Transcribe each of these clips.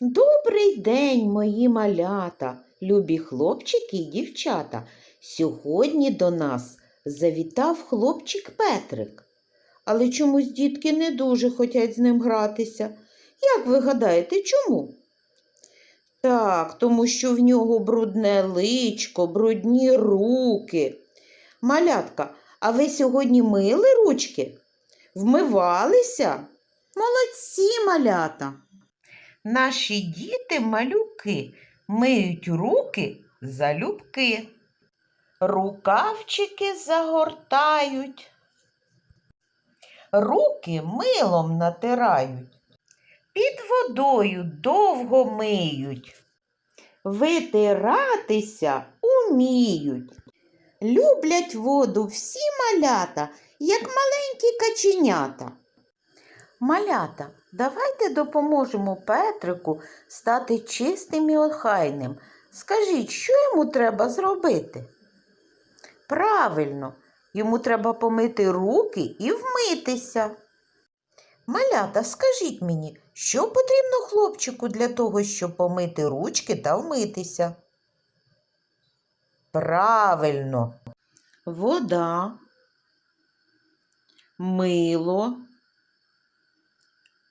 Добрий день, мої малята, любі хлопчики і дівчата. Сьогодні до нас завітав хлопчик Петрик. Але чомусь дітки не дуже хочуть з ним гратися. Як ви гадаєте, чому? Так, тому що в нього брудне личко, брудні руки. Малятка, а ви сьогодні мили ручки? Вмивалися? Молодці, малята. Наші діти малюки миють руки залюбки. Рукавчики загортають. Руки милом натирають. Під водою довго миють. Витиратися уміють. Люблять воду всі малята, як маленькі каченята. Малята, давайте допоможемо Петрику стати чистим і охайним. Скажіть, що йому треба зробити? Правильно, йому треба помити руки і вмитися. Малята, скажіть мені, що потрібно хлопчику для того, щоб помити ручки та вмитися? Правильно. Вода, мило,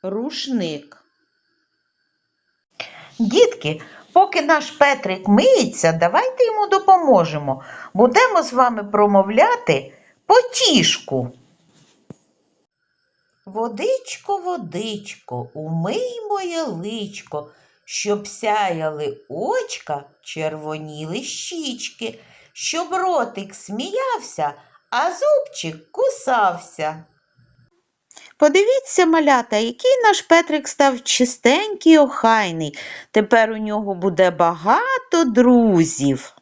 рушник. Дітки, поки наш Петрик миється, давайте йому допоможемо. Будемо з вами промовляти потішку. Водичко, водичко, умий моє личко, щоб сяяли очка, червоніли щічки, щоб ротик сміявся, а зубчик кусався. Подивіться, малята, який наш Петрик став чистенький, охайний. Тепер у нього буде багато друзів.